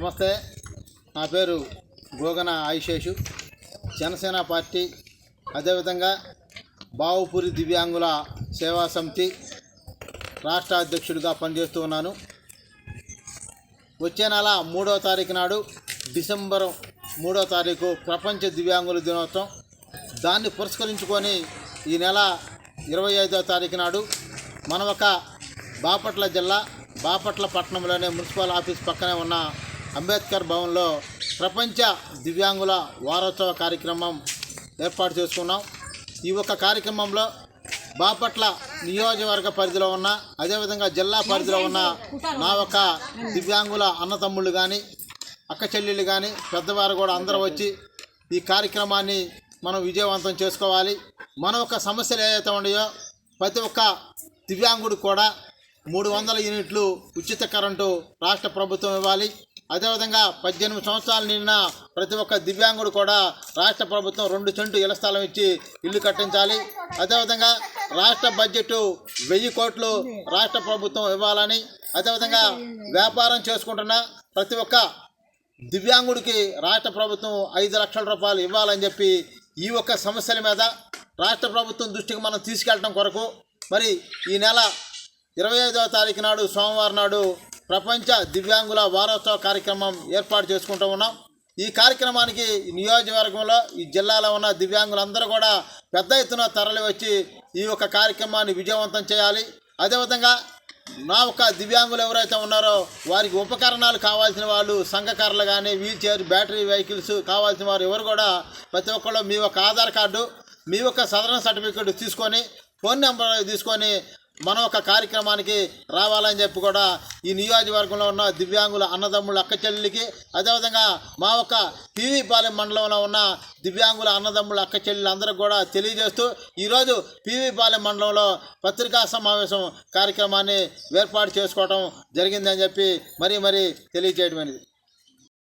నమస్తే. నా పేరు గోగన ఆయుషేషు. జనసేన పార్టీ అదేవిధంగా బావుపూరి దివ్యాంగుల సేవా సమితి రాష్ట్ర అధ్యక్షుడిగా పనిచేస్తూ ఉన్నాను. వచ్చే నెల మూడవ తారీఖు నాడు డిసెంబర్ మూడో తారీఖు ప్రపంచ దివ్యాంగుల దినోత్సవం. దాన్ని పురస్కరించుకొని ఈ నెల ఇరవై ఐదో తారీఖు నాడు మన ఒక బాపట్ల జిల్లా బాపట్ల పట్టణంలోనే మున్సిపల్ ఆఫీస్ పక్కనే ఉన్న అంబేద్కర్ భవన్లో ప్రపంచ దివ్యాంగుల వారోత్సవ కార్యక్రమం ఏర్పాటు చేసుకున్నాం. ఈ యొక్క కార్యక్రమంలో బాపట్ల నియోజకవర్గ పరిధిలో ఉన్న అదేవిధంగా జిల్లా పరిధిలో ఉన్న నా ఒక దివ్యాంగుల అన్నతమ్ముళ్ళు కానీ అక్క చెల్లెళ్ళు కానీ పెద్దవారు కూడా అందరూ వచ్చి ఈ కార్యక్రమాన్ని మనం విజయవంతం చేసుకోవాలి. మన ఒక సమస్యలు ఏదైతే ఉన్నాయో ప్రతి ఒక్క దివ్యాంగుడు కూడా మూడు వందల యూనిట్లు ఉచిత కరెంటు రాష్ట్ర ప్రభుత్వం ఇవ్వాలి. అదేవిధంగా పద్దెనిమిది సంవత్సరాలు నిన్న ప్రతి ఒక్క దివ్యాంగుడు కూడా రాష్ట్ర ప్రభుత్వం రెండు సెంటు ఇళ్ళ స్థలం ఇచ్చి ఇల్లు కట్టించాలి. అదేవిధంగా రాష్ట్ర బడ్జెట్ వెయ్యి కోట్లు రాష్ట్ర ప్రభుత్వం ఇవ్వాలని అదేవిధంగా వ్యాపారం చేసుకుంటున్న ప్రతి ఒక్క దివ్యాంగుడికి రాష్ట్ర ప్రభుత్వం ఐదు లక్షల రూపాయలు ఇవ్వాలని చెప్పి ఈ ఒక్క సమస్యల మీద రాష్ట్ర ప్రభుత్వం దృష్టికి మనం తీసుకెళ్ళడం కొరకు మరి ఈ నెల ఇరవై ఐదవ తారీఖు నాడు సోమవారం నాడు ప్రపంచ దివ్యాంగుల వారోత్సవ కార్యక్రమం ఏర్పాటు చేసుకుంటూ ఉన్నాం. ఈ కార్యక్రమానికి నియోజకవర్గంలో ఈ జిల్లాలో ఉన్న దివ్యాంగులందరూ కూడా పెద్ద ఎత్తున తరలి వచ్చి ఈ యొక్క కార్యక్రమాన్ని విజయవంతం చేయాలి. అదేవిధంగా నా ఒక దివ్యాంగులు ఎవరైతే ఉన్నారో వారికి ఉపకరణాలు కావాల్సిన వాళ్ళు సంఘకారులు కానీ వీల్ చైర్ బ్యాటరీ వెహికల్స్ కావాల్సిన వారు ఎవరు కూడా ప్రతి ఒక్కళ్ళు మీ యొక్క ఆధార్ కార్డు మీ యొక్క సదరణ సర్టిఫికేట్ తీసుకొని ఫోన్ నెంబర్ తీసుకొని మన ఒక కార్యక్రమానికి రావాలని చెప్పి కూడా ఈ నియోజకవర్గంలో ఉన్న దివ్యాంగుల అన్నదమ్ముల అక్క చెల్లెలకి అదేవిధంగా మా ఒక పీవీపాలెం మండలంలో ఉన్న దివ్యాంగుల అన్నదమ్ముల అక్క చెల్లెలందరికీ కూడా తెలియజేస్తూ ఈరోజు పీవీపాలెం మండలంలో పత్రికా సమావేశం కార్యక్రమాన్ని ఏర్పాటు చేసుకోవడం జరిగిందని చెప్పి మరీ మరీ తెలియజేయడం అనేది.